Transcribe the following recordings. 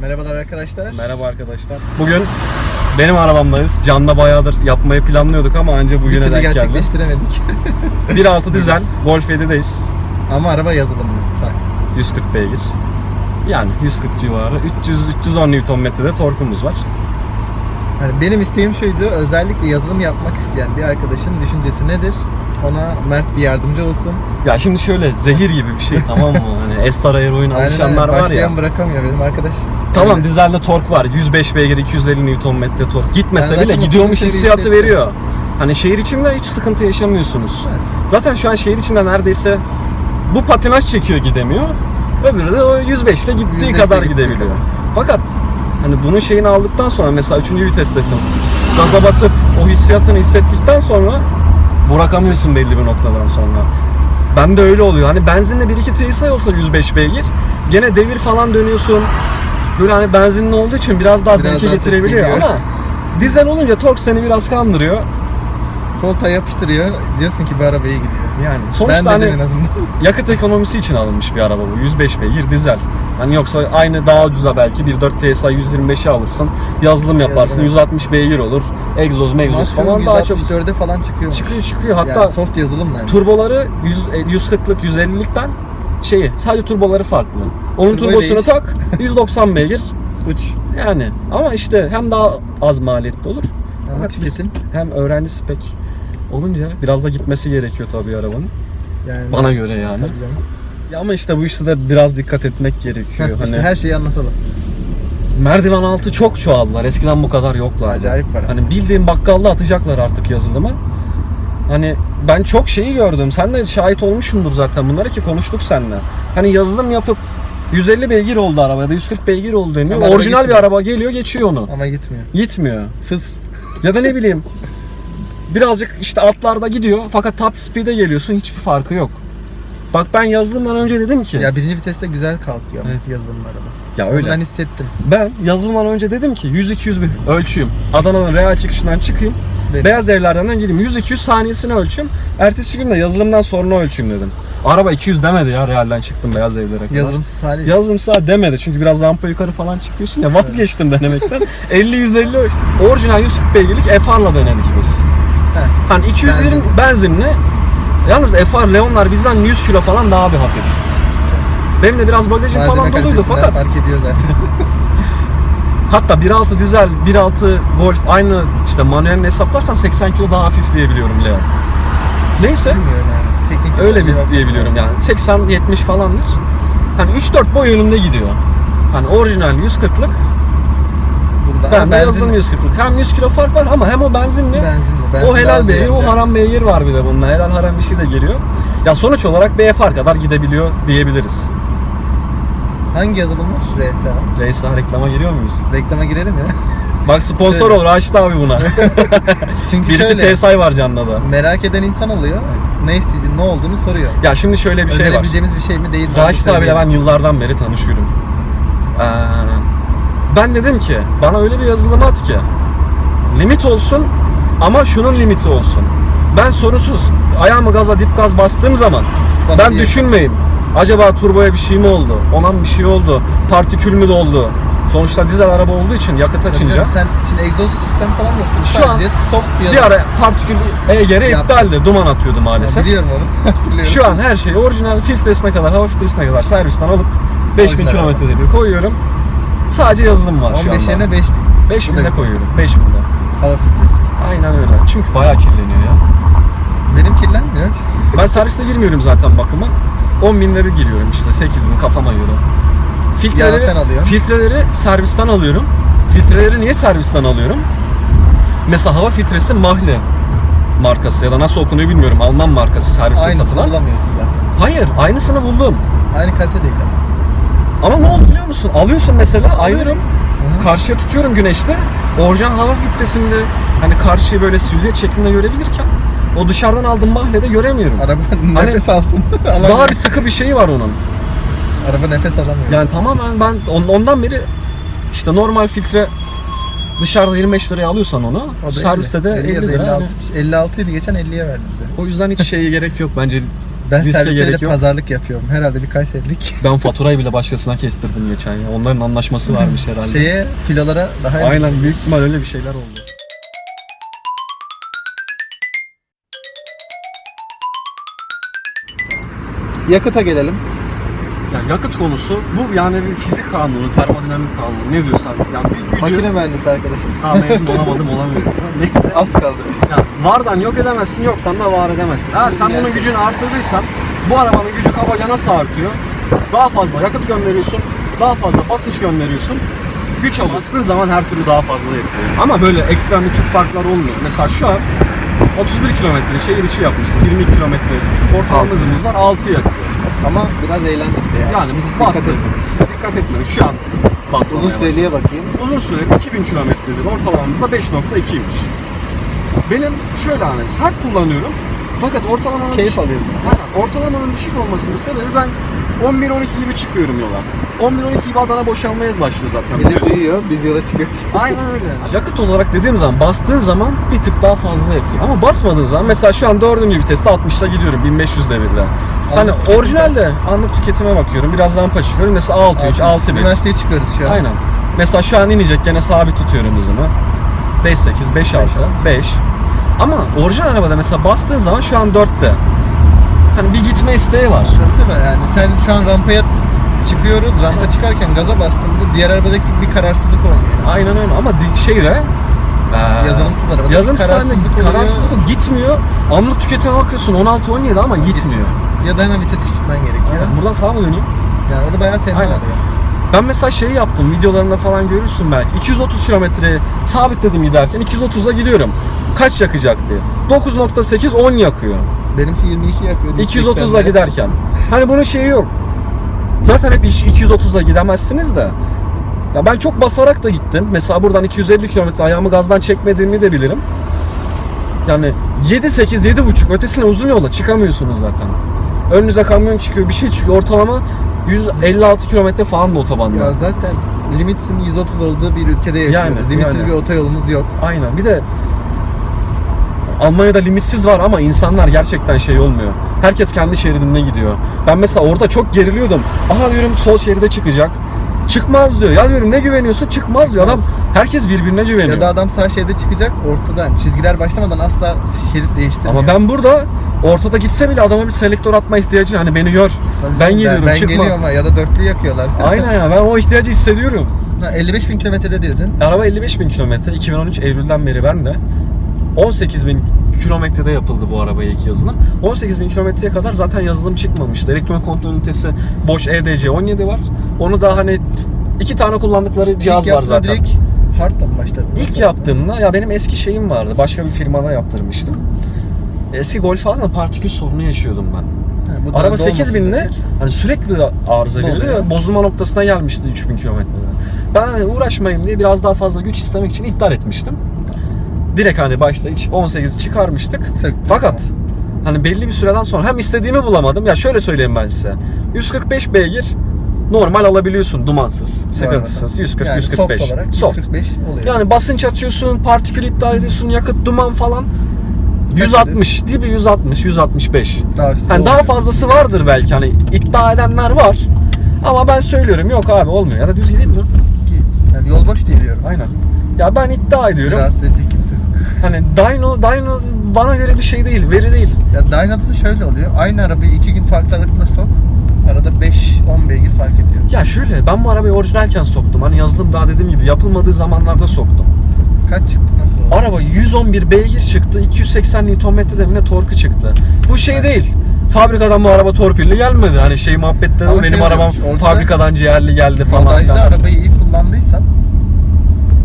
Merhabalar arkadaşlar. Merhaba arkadaşlar. Bugün benim arabamdayız. Can'la bayağıdır yapmayı planlıyorduk ama anca bugüne denk geldi. gerçekleştiremedik. 1.6 dizel Golf 7'deyiz. Ama araba yazılımlı. Farklı. 140 beygir. Yani 140 civarı. 300 310 Nm'de torkumuz var. Hani benim isteğim şuydu. Özellikle yazılım yapmak isteyen bir arkadaşın düşüncesi nedir? Ona Mert bir yardımcı olsun. Ya şimdi şöyle zehir gibi bir şey tamam mı? Hani oyun Aynen alışanlar var ya. Başlayan bırakamıyor benim arkadaş. Tamam dizelde tork var. 105 beygir 250 Nm tork. Gitmese Ben bile zaten gidiyormuş otobüsleri hissiyatı hissettim. veriyor. Hani şehir içinde hiç sıkıntı yaşamıyorsunuz. Evet. Zaten şu an şehir içinde neredeyse bu patinaj çekiyor gidemiyor. Öbürü de o 105 ile gittiği 105 'le kadar gittiği gidebiliyor. kadar. Fakat hani bunun şeyini aldıktan sonra mesela 3. vitestesin. Gaza basıp o hissiyatını hissettikten sonra bırakamıyorsun belli bir noktadan sonra. Ben de öyle oluyor. Hani benzinle 1-2 TSI olsa 105 beygir gene devir falan dönüyorsun. Böyle hani benzinli olduğu için biraz daha Biraz zevke getirebiliyor ama dizel olunca tork seni biraz kandırıyor. Koltuğa yapıştırıyor. Diyorsun ki bu araba iyi gidiyor. Yani ben sonuçta dedim en hani azından. yakıt ekonomisi için alınmış bir araba bu. 105 beygir dizel. Hani yoksa aynı daha ucuza belki 1.4 TSI 125'i alırsın. Yazılım yaparsın. Yazılım 160 beygir olur. Egzoz, megzoz falan daha çok 164'e falan çıkıyor. çıkıyor çıkıyor. Hatta Hatta soft yazılım yani. turboları 100, e, 140'lık 150'likten şeyi sadece turboları farklı. Onun Turboyu turbosunu değiş. tak 190 beygir. Uç. Yani ama işte hem daha az maliyetli olur. Ama Fakat biz tüketim. hem öğrenci spek olunca biraz da gitmesi gerekiyor tabii arabanın. Yani Bana göre yani. Tabii canım. Ya ama işte bu işte de biraz dikkat etmek gerekiyor. Heh, hani işte her şeyi anlatalım. merdiven altı çok çoğaldılar. Eskiden bu kadar yoklar. Acayip para. Hani bildiğin bakkalda atacaklar artık yazılımı. Hani ben çok şeyi gördüm. Sen de şahit olmuşsundur zaten bunlara ki konuştuk seninle. Hani yazılım yapıp 150 beygir oldu araba ya da 140 beygir oldu deniyor. Ama araba Orijinal bir gitmiyor. araba geliyor geçiyor onu. Ama gitmiyor. Gitmiyor. Fıs. Ya da ne bileyim birazcık işte atlarda gidiyor fakat top speed'e geliyorsun hiçbir farkı yok. Bak ben yazılımdan önce dedim ki Ya birinci viteste güzel kalkıyor ama Evet. yazılımlı araba. ya Onu öyle. ben hissettim. Ben yazılımdan önce dedim ki 100-200 bir ölçüyüm. Adana'nın real çıkışından çıkayım. Benim. Beyaz evlerden gireyim. 100-200 saniyesini ölçüm. Ertesi gün de yazılımdan sonra ölçeyim dedim. Araba 200 demedi ya realden çıktım beyaz evlere kadar. Yazılımsız hali. Yazılım sağ demedi çünkü biraz rampa yukarı falan çıkıyorsun ya vazgeçtim denemekten. 50-150 ölçtüm. Orijinal 140 beygirlik FR'la denedik biz. Heh. Hani 220 Benzin. benzinli. Yalnız FR Leonlar bizden 100 kilo falan daha bir hafif. Benim de biraz bagajım Malzeme falan doluydu kalitesinden fakat fark ediyor zaten. Hatta 1.6 dizel, 1.6 Golf aynı işte manuelini hesaplarsan 80 kilo daha hafif diyebiliyorum Leo. Neyse Bilmiyorum yani. Teknik öyle bir diyebiliyorum yani 80-70 falandır. Hani 3-4 boy önünde gidiyor. Hani orijinal 140'lık, Bunda ben benzin, 140'lık. Hem 100 kilo fark var ama hem o benzinli, benzinli. Benzin o helal beygir, o haram beygir var bir de bunda. Helal haram bir şey de geliyor. Ya sonuç olarak BFR kadar gidebiliyor diyebiliriz. Hangi yazılım var? RSA. Reysa reklama giriyor muyuz? Reklama girelim ya. Bak sponsor Şöyle. olur Raşit abi buna. Çünkü bir iki şöyle TSI var Can'da da. merak eden insan oluyor. Ne isteyeceğini, ne olduğunu soruyor. Ya şimdi şöyle bir şey var. Önerebileceğimiz bir şey mi değil mi? Raşit abiyle ben yıllardan beri tanışıyorum. Ee, ben dedim ki bana öyle bir yazılım at ki limit olsun ama şunun limiti olsun. Ben sorunsuz ayağımı gaza dip gaz bastığım zaman Bana ben bir- düşünmeyeyim. Acaba turboya bir şey mi oldu? Ona mı bir şey oldu? Partikül mü doldu? Sonuçta dizel araba olduğu için yakıt açınca Sen şimdi egzoz sistem falan yoktu. Şu Sadece soft bir bir ara partikül EGR iptaldi. Duman atıyordu maalesef. Biliyorum onu. Şu an her şeyi orijinal filtresine kadar, hava filtresine kadar servisten alıp 5000 Orijinal kilometrede bir koyuyorum. Sadece yazılım var şu 15 anda. yerine 5000. 5000 Bu da de güzel. koyuyorum. 5000 de. Hava filtresi. Aynen öyle. Çünkü bayağı kirleniyor ya. Benim kirlenmiyor. Ben serviste girmiyorum zaten bakıma. 10 binde bir giriyorum işte 8 mi kafama göre. Filtreleri, sen alıyorsun. filtreleri servisten alıyorum. Filtreleri niye servisten alıyorum? Mesela hava filtresi Mahle markası ya da nasıl okunuyor bilmiyorum. Alman markası serviste Aynısını satılan. bulamıyorsun zaten. Hayır, aynısını buldum. Aynı kalite değil ama. Ama ne oldu biliyor musun? Alıyorsun mesela, alıyorum. Hı. Karşıya tutuyorum güneşte. Orijinal hava filtresinde hani karşıyı böyle silüet şeklinde görebilirken o dışarıdan aldığım mahlede göremiyorum. Araba nefes alsın. alamıyor. Hani Daha bir sıkı bir şeyi var onun. Araba nefes alamıyor. Yani tamamen ben on- ondan beri işte normal filtre dışarıda 25 liraya alıyorsan onu O da serviste de 50 50 ya da lira. 56, yani. 56 idi geçen 50'ye verdim bize. O yüzden hiç şeye gerek yok bence Ben Riske serviste gerek de yok. pazarlık yapıyorum. Herhalde bir Kayserilik. Ben faturayı bile başkasına kestirdim geçen ya. Onların anlaşması varmış herhalde. Şeye, filolara daha Aynen büyük ihtimal öyle bir şeyler oldu. Yakıta gelelim. Ya yakıt konusu bu yani bir fizik kanunu, termodinamik kanunu ne diyorsan yani bir gücü Makine mühendisi arkadaşım. Ha mezun olamadım olamıyorum. Neyse. Az kaldı. Ya vardan yok edemezsin, yoktan da var edemezsin. Eğer sen bunun gücünü artırdıysan bu arabanın gücü kabaca nasıl artıyor? Daha fazla yakıt gönderiyorsun, daha fazla basınç gönderiyorsun. Güç. Bastığın zaman her türlü daha fazla yapıyor. Ama böyle ekstrem uçuk farklar olmuyor. Mesela şu an 31 kilometre şehir içi yapmışız. 20 kilometre ortalama hızımız var. 6 yakıyor. Ama biraz eğlendik de yani. Yani Hiç bastık. dikkat etmedik. İşte dikkat etmedik. Şu an basmamaya Uzun süreliğe bakayım. Uzun süreli 2000 kilometredir. Ortalamamız da 5.2'ymiş. Benim şöyle hani sert kullanıyorum. Fakat ortalamanın Keyif düşük, alıyorsun. Aynen, ortalamanın düşük olmasının sebebi ben 11-12 gibi çıkıyorum yola. 11-12 gibi Adana boşalmaya başlıyor zaten. Millet biliyorsun. uyuyor, biz yola çıkıyoruz. Aynen öyle. Yakıt olarak dediğim zaman bastığın zaman bir tık daha fazla yakıyor. Ama basmadığın zaman mesela şu an 4. viteste 60'la gidiyorum 1500 devirde. Hani orijinalde anlık tüketime bakıyorum. Biraz lampa çıkıyorum. Mesela 6.3, 6.5. Üniversiteye çıkıyoruz şu an. Aynen. Mesela şu an inecek gene sabit tutuyorum hızımı. 5.8, 5.6, 5. Ama orijinal arabada mesela bastığın zaman şu an 4'te. Hani bir gitme isteği var. Tabii tabii yani sen şu an rampaya çıkıyoruz. Rampa çıkarken gaza bastığında diğer arabadaki bir kararsızlık olmuyor. yani. Aynen öyle ama şeyde eee, Yazılımsız arabada yazılımsız kararsızlık oluyor. kararsızlık oluyor. gitmiyor. Anlık tüketime bakıyorsun 16-17 ama gitmiyor. Ya da hemen vites küçültmen gerekiyor. Aynen. Buradan sağa mı döneyim? Yani orada bayağı Aynen. oluyor. Ben mesela şeyi yaptım videolarında falan görürsün belki. 230 kilometre sabitledim giderken 230'a gidiyorum. Kaç yakacak diye. 9.8 10 yakıyor. Benimki 22 yakıyor. 230'la giderken. Hani bunun şeyi yok. Zaten hep iş 230'la gidemezsiniz de. Ya ben çok basarak da gittim. Mesela buradan 250 kilometre ayağımı gazdan çekmediğimi de bilirim. Yani 7-8, 7.5 ötesine uzun yola çıkamıyorsunuz zaten. Önünüze kamyon çıkıyor, bir şey çıkıyor. Ortalama 156 kilometre falan da otobanda. Ya zaten limitin 130 olduğu bir ülkede yaşıyoruz. Yani, Limitsiz yani. bir otoyolumuz yok. Aynen. Bir de Almanya'da limitsiz var ama insanlar gerçekten şey olmuyor. Herkes kendi şeridinde gidiyor. Ben mesela orada çok geriliyordum. Aha diyorum sol şeride çıkacak. Çıkmaz diyor. Ya diyorum ne güveniyorsun? Çıkmaz, diyor. Adam Çıkmaz. herkes birbirine güveniyor. Ya da adam sağ şeride çıkacak ortadan çizgiler başlamadan asla şerit değiştirmiyor. Ama ben burada ortada gitse bile adama bir selektör atma ihtiyacı hani beni gör. Tabii ben geliyorum Ben çıkma. geliyorum ha ya da dörtlü yakıyorlar. Aynen ya ben o ihtiyacı hissediyorum. Ha, 55 bin kilometrede dedin. Araba 55 bin kilometre. 2013 Eylül'den beri ben de 18 bin kilometrede yapıldı bu arabaya ilk yazılım. 18 bin kilometreye kadar zaten yazılım çıkmamıştı. Elektron kontrol ünitesi boş EDC 17 var. Onu da hani iki tane kullandıkları cihaz İlk var yaptığında zaten. direkt mı başladın? İlk yaptığımda ya benim eski şeyim vardı. Başka bir firmada yaptırmıştım. Eski Golf da partikül sorunu yaşıyordum ben. Daha Araba dolmasın 8 binle dedik. hani sürekli arıza Ne veriyor. oluyor? ve Bozulma noktasına gelmişti 3000 kilometrede. Ben hani uğraşmayayım diye biraz daha fazla güç istemek için iptal etmiştim. Direkt hani başta hiç 18'i çıkarmıştık. Söktün. Fakat hani belli bir süreden sonra hem istediğimi bulamadım. Ya şöyle söyleyeyim ben size. 145 beygir normal alabiliyorsun dumansız, sıkıntısız. arada. 140 yani 145. Soft olarak Soft. 145 oluyor. Yani basınç atıyorsun, partikül iptal ediyorsun, yakıt, duman falan. Kaç 160, dibi 160, 165. daha, Hani daha fazlası vardır belki hani iddia edenler var. Ama ben söylüyorum yok abi olmuyor. Ya da düz gideyim mi? Ki, Yani yol boş değil diyorum. Aynen. Ya ben iddia ediyorum. Rahatsız edecek kimse yok. Hani dyno, dyno bana göre bir şey değil, veri değil. Ya Dyno'da da şöyle oluyor. Aynı arabayı iki gün farklı aralıkla sok. Arada 5-10 beygir fark ediyor. Ya şöyle ben bu arabayı orijinalken soktum. Hani yazılım daha dediğim gibi yapılmadığı zamanlarda soktum. Kaç çıktı nasıl oldu? Araba 111 beygir çıktı. 280 Nm'de mi ne torku çıktı. Bu şey değil. Fabrikadan bu araba torpilli gelmedi. Hani şey muhabbetleri Ama benim şey arabam fabrikadan ciğerli geldi falan. Rodajda filan. arabayı iyi kullandıysan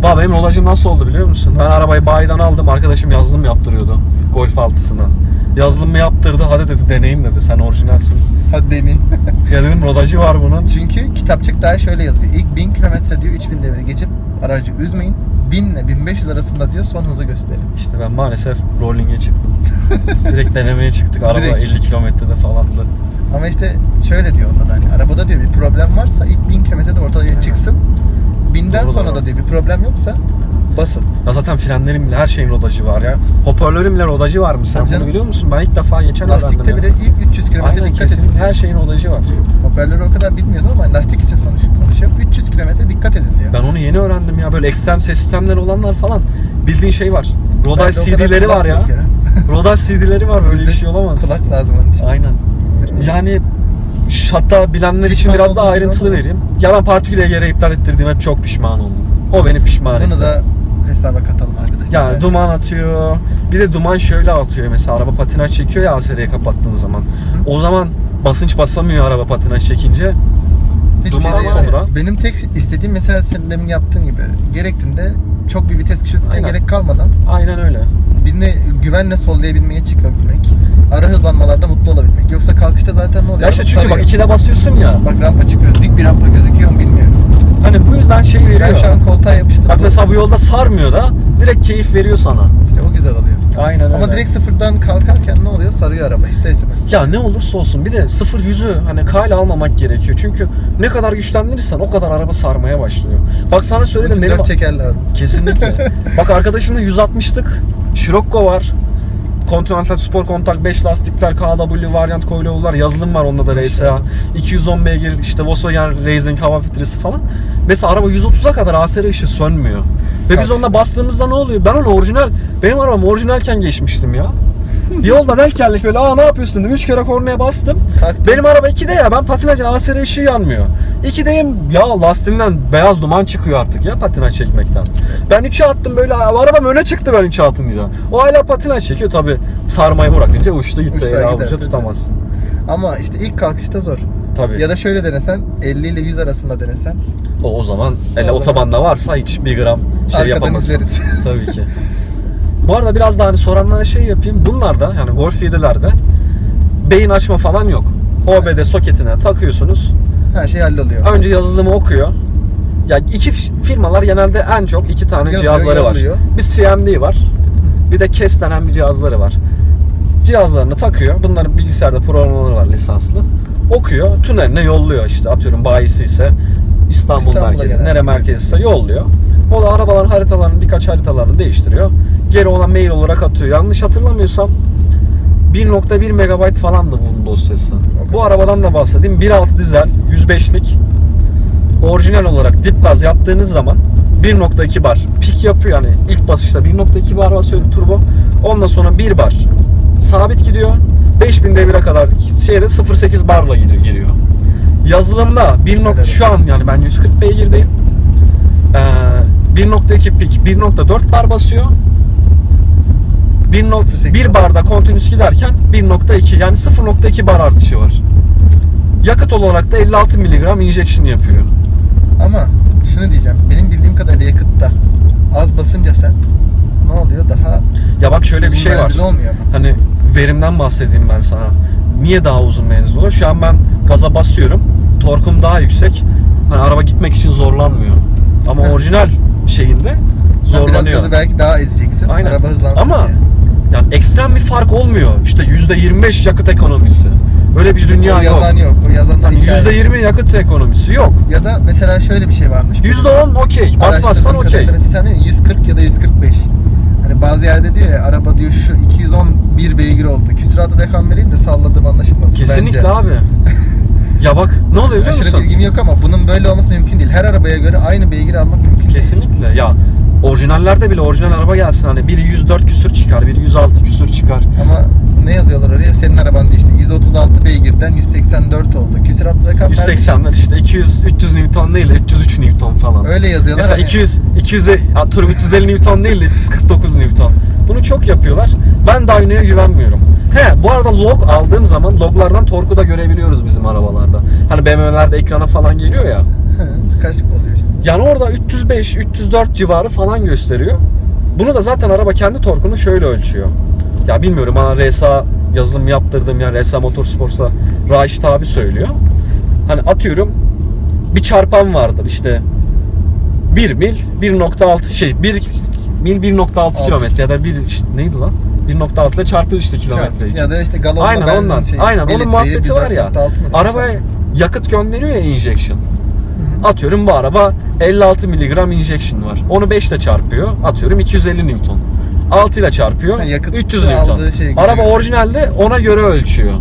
Baba benim rolajım nasıl oldu biliyor musun? Ben arabayı bayiden aldım. Arkadaşım yazılım yaptırıyordu. Golf 6'sına. Yazılımı yaptırdı. Hadi dedi deneyim dedi. Sen orijinalsin. hadi deneyim. Ya dedim rodajı var bunun. Çünkü kitapçık şöyle yazıyor. İlk 1000 kilometre diyor 3000 devre geçip aracı üzmeyin. 1000 ile 1500 arasında diyor son hızı gösterin. İşte ben maalesef rolling'e çıktım. Direkt denemeye çıktık. Araba Direkt. 50 kilometrede falandı. Ama işte şöyle diyor onda da hani arabada diyor bir problem varsa ilk 1000 kilometrede ortaya çıksın. 1000'den Doğru, sonra doğru. da diyor bir problem yoksa Basın. Ya zaten frenlerin bile her şeyin rodajı var ya. Hoparlörün bile rodajı var mı? Sen Tabii bunu canım. biliyor musun? Ben ilk defa geçen Lastikte öğrendim bile ya. ilk 300 kilometre Aynen dikkat kesin edin. her şeyin rodajı var. Hoparlörü o kadar bilmiyordum ama lastik için sonuç konuşuyorum. 300 kilometre dikkat edin diyor. Ben onu yeni öğrendim ya. Böyle ekstrem ses sistemleri olanlar falan. Bildiğin şey var. Rodaj Bende o kadar CD'leri kulak var ya. yok Rodaj CD'leri var. Böyle bir Bizde şey olamaz. Kulak lazım onun için. Aynen. Yani hatta bilenler için Pişman biraz daha ayrıntılı vereyim. Ya ben partiküle yere iptal ettirdiğime çok pişman oldum. O beni pişman etti. Bunu da hesaba katalım arkadaşlar. Yani duman atıyor. Bir de duman şöyle atıyor mesela araba patinaj çekiyor ya ASR'ye kapattığın zaman. O zaman basınç basamıyor araba patinaj çekince. Hiçbir duman şey sonra- Benim tek istediğim mesela senin demin yaptığın gibi gerektiğinde çok bir vites küçültmeye Aynen. gerek kalmadan Aynen öyle. Birine güvenle sollayabilmeye çıkabilmek. Ara hızlanmalarda mutlu olabilmek. Yoksa kalkışta zaten ne oluyor? Ya işte çünkü bak Sarıyor. ikide basıyorsun ya. Bak rampa çıkıyoruz. Dik bir rampa gözüküyor mu bilmiyorum. Hani bu yüzden şey veriyor. Ben şu an koltuğa yapıştım. Bak mesela bu yolda sarmıyor da direkt keyif veriyor sana. İşte o güzel oluyor. Aynen öyle. Ama direkt sıfırdan kalkarken ne oluyor? Sarıyor araba ister istemez. Ya ne olursa olsun bir de sıfır yüzü hani kale almamak gerekiyor. Çünkü ne kadar güçlendirirsen o kadar araba sarmaya başlıyor. Bak sana söyledim benim... dört çeker lazım. Kesinlikle. Bak arkadaşımda 160'lık Scirocco var. Continental Sport Contact 5 lastikler, KW varyant coilover yazılım var onda da RSA. 210 beygir işte Volkswagen Racing hava filtresi falan. Mesela araba 130'a kadar ASR ışığı sönmüyor. Ve biz onda bastığımızda ne oluyor? Ben onu orijinal, benim arabam orijinalken geçmiştim ya. Yolda denk geldik böyle aa ne yapıyorsun dedim. 3 kere kornaya bastım. Kalktım. Benim araba 2'de ya ben patinajın ASR ışığı yanmıyor. 2'deyim ya lastiğimden beyaz duman çıkıyor artık ya patinaj çekmekten. Ben 3'e attım böyle arabam öne çıktı ben 3'e atınca. O hala patinaj çekiyor tabi sarmayı bırakınca uçtu gitti. Uçsa Uçsa gider, avuca tabii. tutamazsın. Ama işte ilk kalkışta zor. Tabi. Ya da şöyle denesen 50 ile 100 arasında denesen o, o zaman ele O zaman- otobanda varsa hiç bir gram şey Arkadan yapamazsın. izleriz. Tabii ki. Bu arada biraz daha hani soranlara şey yapayım. Bunlarda yani Golf 7'lerde beyin açma falan yok. OBD soketine takıyorsunuz. her şey halloluyor. Önce yazılımı okuyor. Ya iki firmalar genelde en çok iki tane Yazıyor, cihazları var. yolluyor. Bir CMD var. Bir de CAS denen bir cihazları var. Cihazlarını takıyor. Bunların bilgisayarda programları var lisanslı. Okuyor. Tüneline yolluyor işte. Atıyorum bayisi ise İstanbul İstanbul'a merkezi, nere merkezi ise yolluyor. O da arabaların haritalarını birkaç haritalarını değiştiriyor. Geri ona mail olarak atıyor. Yanlış hatırlamıyorsam 1.1 megabayt falandı bunun dosyası. kadar. Bu arabadan da bahsedeyim. 1.6 dizel 105'lik orijinal olarak dip gaz yaptığınız zaman 1.2 bar pik yapıyor yani ilk basışta 1.2 bar basıyor turbo. Ondan sonra 1 bar sabit gidiyor. 5000 devire kadar şeyde 0.8 barla gidiyor giriyor. Yazılımda 1. nokta- şu an yani ben 140 beygirdeyim. Ee, 1.2 pik 1.4 bar basıyor. 1, 0.8 1 barda kontinüs giderken 1.2 yani 0.2 bar artışı var. Yakıt olarak da 56 mg injection yapıyor. Ama şunu diyeceğim. Benim bildiğim kadarıyla yakıtta az basınca sen ne oluyor? Daha Ya bak şöyle bir şey var. olmuyor mu? Hani verimden bahsedeyim ben sana. Niye daha uzun menzil oluyor? Şu an ben gaza basıyorum. Torkum daha yüksek. Hani araba gitmek için zorlanmıyor. Ama orijinal şeyinde Sen biraz zorlanıyor. gazı belki daha ezeceksin. Aynen. Araba hızlansın Ama diye. Yani ekstrem bir fark olmuyor. İşte %25 yakıt ekonomisi. Öyle bir dünya o yok. yazan yok. O yazanlar Hani hikaye. %20 yakıt ekonomisi yok. Ya da mesela şöyle bir şey varmış. %10 okey. Basmazsan okey. Mesela sen dedin 140 ya da 145. Hani bazı yerde diyor ya araba diyor şu 211 beygir oldu. Küsurat rakam vereyim de salladım anlaşılmasın Kesinlikle bence. abi. Ya bak ne oluyor biliyor Aşırı musun? bilgim yok ama bunun böyle olması mümkün değil. Her arabaya göre aynı beygir almak mümkün değil. Kesinlikle ya orijinallerde bile orijinal araba gelsin hani biri 104 küsür çıkar, biri 106 küsür çıkar. Ama ne yazıyorlar oraya? Senin araban diye işte 136 beygirden 184 oldu. Küsurat rakam vermiş. 180'ler işte 200 300 Newton değil de 303 Newton falan. Öyle yazıyorlar. Mesela hani 200 200 atıyorum 350 Newton değil de 349 Newton. Bunu çok yapıyorlar. Ben Dyno'ya güvenmiyorum. He bu arada log aldığım zaman loglardan torku da görebiliyoruz bizim arabalarda. Hani BMW'lerde ekrana falan geliyor ya. Hı, Kaç oluyor işte. Yani orada 305, 304 civarı falan gösteriyor. Bunu da zaten araba kendi torkunu şöyle ölçüyor. Ya bilmiyorum bana RSA yazılım yaptırdım yani RSA Motorsports'ta Raşit abi söylüyor. Hani atıyorum bir çarpan vardır işte 1 mil 1.6 şey 1 mil 1.6 Altı. kilometre ya da bir işte, neydi lan? 1.6 ile çarpıyor işte kilometre için. Ya da işte galonla Aynen ondan. şeyi, Aynen onun muhabbeti var ya. 1.6 mı? Arabaya yakıt gönderiyor ya injection. Atıyorum bu araba 56 miligram injection var. Onu 5 ile çarpıyor. Atıyorum 250 Newton. 6 ile çarpıyor. Ha, yakıt 300 Newton. şey. Araba orijinalde ona göre ölçüyor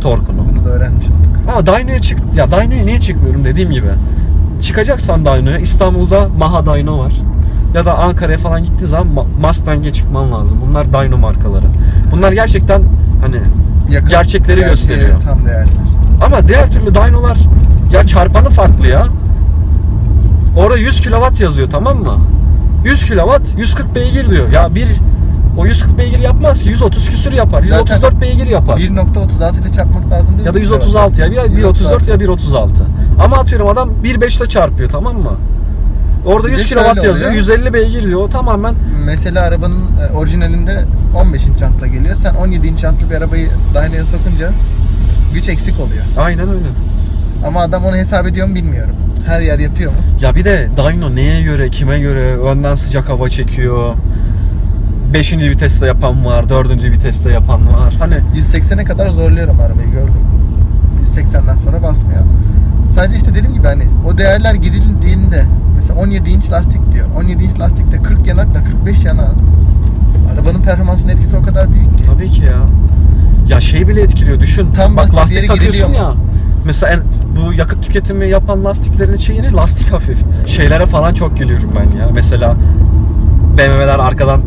torkunu. Bunu da öğrenmiş olduk. Ama Dyno'ya çık ya Dyno'ya niye çıkmıyorum dediğim gibi. Çıkacaksan Dyno'ya İstanbul'da Maha Dyno var. Ya da Ankara'ya falan gittiği zaman Ma- Mustang'e çıkman lazım. Bunlar Dyno markaları. Bunlar gerçekten hani Yakıt Gerçekleri gerçeğe gösteriyor. Tam değerler. Ama diğer türlü Dyno'lar ya çarpanı farklı ya. Orada 100 kW yazıyor tamam mı? 100 kW 140 beygir diyor. Ya bir o 140 beygir yapmaz ki 130 küsür yapar. Zaten 134 beygir yapar. 1.36 ile çarpmak lazım değil Ya da mi? 136 ya. Ya 134 136. ya 136. Ama atıyorum adam 1.5 ile çarpıyor tamam mı? Orada Bir de 100 şöyle kW yazıyor. oluyor. 150 beygir diyor. O tamamen Mesela arabanın e, orijinalinde 15 inç jantla geliyor. Sen 17 inç jantlı bir arabayı Dyno'ya sokunca güç eksik oluyor. aynen öyle. Ama adam onu hesap ediyor mu bilmiyorum. Her yer yapıyor mu? Ya bir de Dyno neye göre, kime göre önden sıcak hava çekiyor. 5. viteste yapan var, 4. viteste yapan var. Hani 180'e kadar zorluyorum arabayı gördüm. 180'den sonra basmıyor. Sadece işte dediğim gibi hani o değerler girildiğinde mesela 17 inç lastik diyor. 17 inç lastikte 40 yanakla 45 yana arabanın performansının etkisi o kadar büyük ki. tabii ki ya. Ya şey bile etkiliyor düşün. Tam Bak lastik takıyorsun ya. Mesela en, bu yakıt tüketimi yapan lastiklerin şeyini lastik hafif. Şeylere falan çok gülüyorum ben ya. Mesela BMW'ler arkadan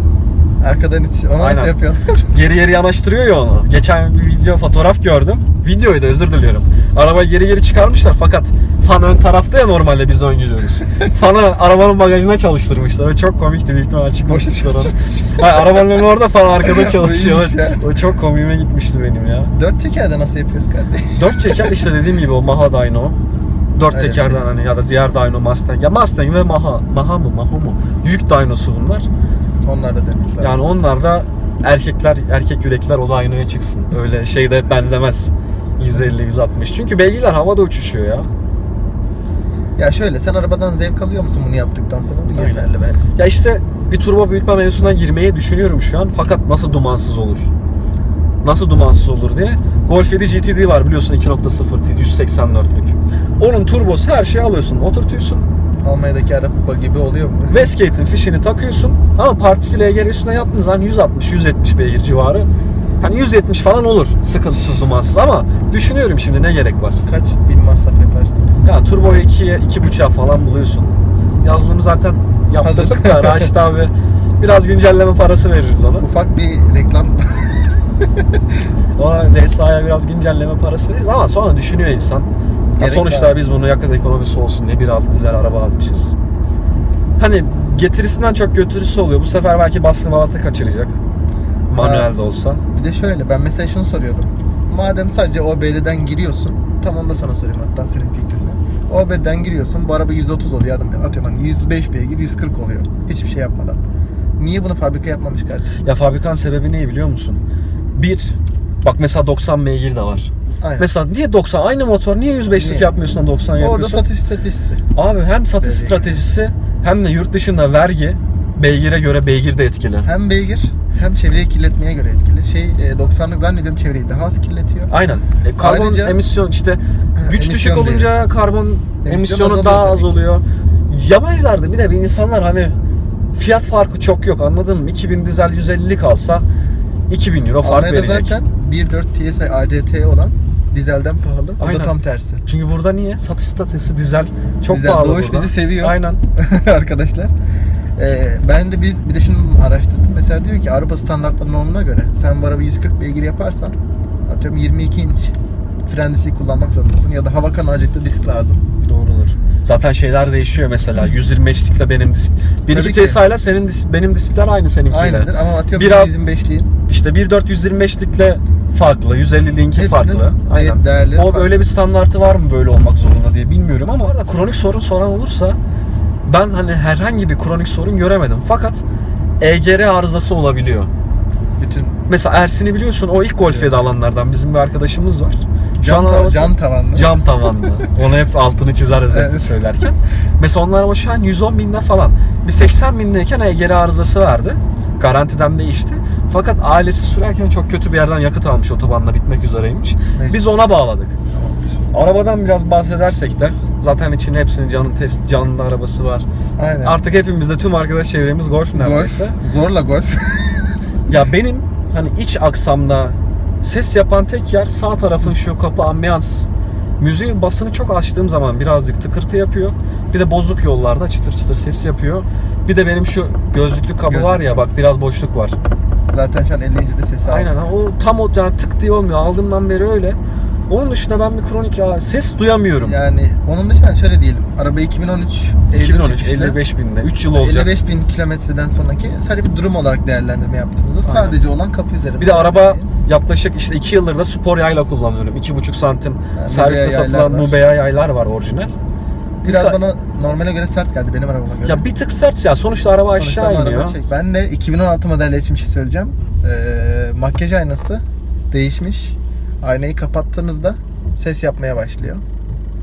Arkadan itiş. Ona Aynen. nasıl yapıyorlar? geri geri yanaştırıyor ya onu. Geçen bir video fotoğraf gördüm. Videoyu da özür diliyorum. Arabayı geri geri çıkarmışlar fakat fan ön tarafta ya normalde biz ön gidiyoruz. Fanı arabanın bagajına çalıştırmışlar. O çok komikti büyük ihtimalle çıkmışlar onu. Hayır, arabanın önü orada fan arkada çalışıyor. ya. o çok komiğime gitmişti benim ya. Dört çekerde nasıl yapıyoruz kardeş? Dört çeker işte dediğim gibi o Maha Dyno. Dört bir tekerden hani ya da diğer Dyno Mustang. Ya Mustang ve Maha. Maha mı Maho mu? Yük Dyno'su bunlar. Onlar da demek Yani onlar da erkekler, erkek yürekler o da aynaya çıksın. Öyle şeyde benzemez. 150 160. Çünkü beygirler havada uçuşuyor ya. Ya şöyle sen arabadan zevk alıyor musun bunu yaptıktan sonra? Bu Aynen. yeterli bence. Ya işte bir turbo büyütme mevzusuna girmeyi düşünüyorum şu an. Fakat nasıl dumansız olur? Nasıl dumansız olur diye. Golf 7 GTD var biliyorsun 2.0 T 184'lük. Onun turbosu her şeyi alıyorsun. Oturtuyorsun. Almanya'daki araba gibi oluyor mu? Westgate'in fişini takıyorsun. Ama partikül EGR üstüne yaptığın zaman 160-170 beygir civarı. Hani 170 falan olur sıkıntısız dumansız ama düşünüyorum şimdi ne gerek var. Kaç bin masraf yaparsın? Ya turboyu 2'ye 2.5'a falan buluyorsun. Yazılımı zaten yaptırdık da. Raşit abi biraz güncelleme parası veririz ona. Ufak bir reklam. Ona RSA'ya biraz güncelleme parası veririz ama sonra düşünüyor insan. Ya sonuçta var. biz bunu yakıt ekonomisi olsun diye 1.6 dizel araba almışız. Hani getirisinden çok götürüsü oluyor. Bu sefer belki baskı balatı kaçıracak. Manuel de olsa. bir de şöyle ben mesela şunu soruyordum. Madem sadece OBD'den giriyorsun. Tam onu da sana sorayım hatta senin fikrini. OBD'den giriyorsun. Bu araba 130 oluyor adam atıyorum hani 105 beygir 140 oluyor. Hiçbir şey yapmadan. Niye bunu fabrika yapmamış kardeşim? Ya fabrikanın sebebi ne biliyor musun? Bir, bak mesela 90 beygir de var. Aynen. Mesela niye 90? Aynı motor niye 105'lik Niye? yapmıyorsun da 90 Orada yapıyorsun? satış stratejisi. Abi hem satış stratejisi hem de yurt dışında vergi beygire göre beygir de etkili. Hem beygir hem çevreyi kirletmeye göre etkili. Şey e, 90'lık zannediyorum çevreyi daha az kirletiyor. Aynen. E, karbon Ayrıca- emisyon işte güç emisyon düşük değil. olunca karbon emisyonu azalıyor daha az oluyor. Yabancılarda bir de bir insanlar hani fiyat farkı çok yok anladın mı? 2000 dizel 150'lik alsa 2000 euro fark Almanya'da verecek. zaten 1.4 TSI ACT olan dizelden pahalı. Bu Aynen. da tam tersi. Çünkü burada niye? Satış statüsü dizel çok Dizel pahalı Doğuş burada. bizi seviyor. Aynen. arkadaşlar. Ee, ben de bir, bir de şunu araştırdım. Mesela diyor ki Avrupa standartları normuna göre sen bu arabayı 140 beygir yaparsan atıyorum 22 inç fren diski kullanmak zorundasın ya da hava kanalcıklı disk lazım. Doğrudur. Zaten şeyler değişiyor mesela 125'likle benim disk. Tabii 1.2 ki. TSI ile senin dis- benim diskler aynı seninkiyle. Aynıdır ama atıyorum Biraz- 125'liğin İşte 1.4 125'likle farklı, 150'linki Hepsinin farklı. Aynen. değerleri O farklı. böyle bir standartı var mı böyle olmak zorunda diye bilmiyorum ama kronik sorun soran olursa ben hani herhangi bir kronik sorun göremedim. Fakat EGR arızası olabiliyor. bütün Mesela Ersin'i biliyorsun o ilk Golf 7 alanlardan bizim bir arkadaşımız var. Şu cam, an arabası cam tavanlı. cam tavanlı. Onu hep altını çizer özellikle Evet. söylerken. Mesela onlar araba şu an 110 binde falan. Bir 80 bindeyken EGR arızası verdi. Garantiden değişti. Fakat ailesi sürerken çok kötü bir yerden yakıt almış otobanla bitmek üzereymiş. Biz ona bağladık. Arabadan biraz bahsedersek de Zaten içinde hepsinin canlı test canlı arabası var. Aynen. Artık hepimizde tüm arkadaş çevremiz golf golf. neredeyse. Zorla golf. Ya benim hani iç aksamda ses yapan tek yer sağ tarafın şu kapı ambiyans. Müziğin basını çok açtığım zaman birazcık tıkırtı yapıyor. Bir de bozuk yollarda çıtır çıtır ses yapıyor. Bir de benim şu gözlüklü kabı var ya bak biraz boşluk var. Zaten şu an 50. de sesi Aynen aldım. ha, o tam o yani tık diye olmuyor. Aldığımdan beri öyle. Onun dışında ben bir kronik ya ses duyamıyorum. Yani onun dışında şöyle diyelim. Araba 2013 Eylül 2013 çıkışlı. 55 binde 3 yıl olacak. 55 bin kilometreden sonraki sadece bir durum olarak değerlendirme yaptığımızda Aynen. sadece olan kapı üzerinde. Bir de araba yaklaşık işte 2 yıldır da spor yayla kullanıyorum. 2,5 santim Yani serviste satılan. Nubea yaylar var orijinal. Biraz Bir- bana normale göre sert geldi benim arabama göre. Ya bir tık sert ya. Sonuçta araba Sonuçta aşağı iniyor. araba çek. Ben de 2016 modeller için bir şey söyleyeceğim. Ee, makyaj aynası değişmiş. Aynayı kapattığınızda ses yapmaya başlıyor.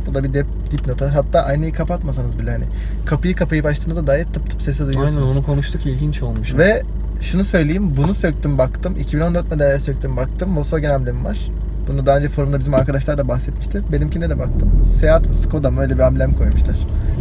Bu da bir dip, dipnot. Hatta aynayı kapatmasanız bile hani kapıyı kapayıp açtığınızda dahi tıp tıp sesi Aynen duyuyorsunuz. onu konuştuk ilginç olmuş. Ve şunu söyleyeyim, bunu söktüm baktım. 2014 modelde söktüm baktım. Volkswagen amblemi var. Bunu daha önce forumda bizim arkadaşlar da bahsetmişti. Benimkine de baktım. Seat Skoda mı öyle bir amblem koymuşlar.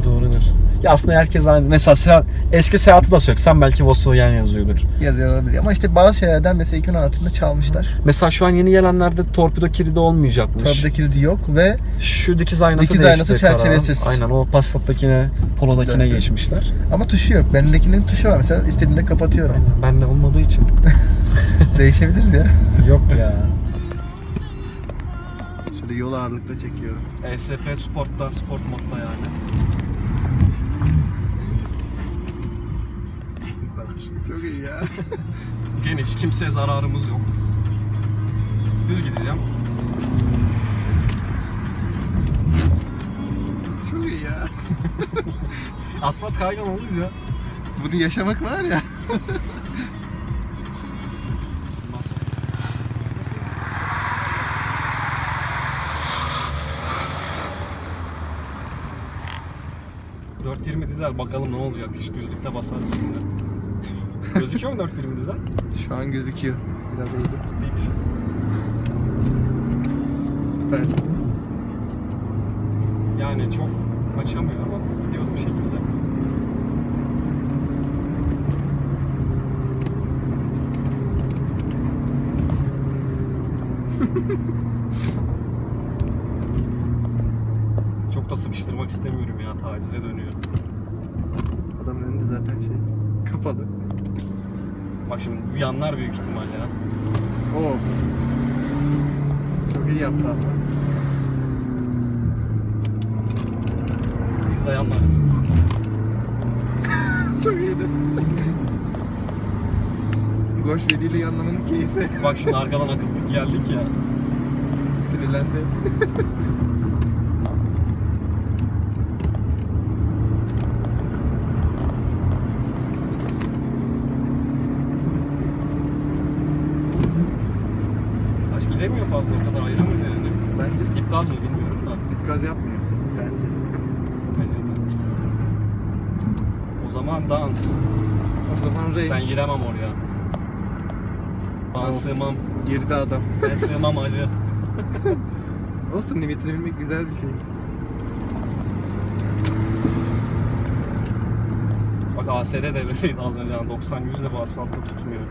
Doğrudur. Ya aslında herkes aynı. Mesela Seat, eski Seat'ı da söksen belki Volkswagen yazıyordur. Yazıyor olabilir. Ama işte bazı şeylerden mesela 2016'da çalmışlar. Mesela şu an yeni gelenlerde torpido kilidi olmayacakmış. Tabii kilidi yok ve Şu dikiz aynası Dikiz aynası çerçevesiz. Aynen o Passat'takine, Polo'dakine Evet. geçmişler. ama tuşu yok. Benimdekinin tuşu var mesela istediğimde kapatıyorum. Aynen bende olmadığı için. Değişebiliriz ya. Yok ya. Şurada yol ağırlıkta çekiyorum. ESP Sport'ta, Sport modda yani. Çok iyi ya. Geniş, kimseye zararımız yok. Düz gideceğim. Çok iyi ya. Asfalt kaygan olunca Bunu yaşamak var ya. ...420 dizel bakalım ne olacak. Hiç düzlükte basarız şimdi. Gözüküyor mu 420 dizel? Şu an gözüküyor. Biraz eğdim. Dip. Süper. Yani çok açamıyor ama gidiyoruz bir şekilde. çok da sıkıştırmak istemiyorum ya tacize dönüyor. Zaten şey kapalı. Bak şimdi yanlar büyük ihtimal ya. Of. Çok iyi yaptı ama. Biz de yanlarız. Çok iyiydi. Golf 7 ile yanlamanın keyfi. Bak şimdi arkadan akıttık geldik ya. Sinirlendi. Gidemiyor fazla o kadar ayıramıyor yani. Bence Dip gaz mı bilmiyorum da. dip gaz yapmıyor. Bence. Bence de. O zaman dans. O zaman renk. Ben giremem oraya. Ben Of. sığmam. Geride adam. Ben sığmam acı. Olsun limitini bilmek güzel bir şey. Bak ASR devredeydi az önce. Yani 90 100 de bu asfaltta tutmuyor.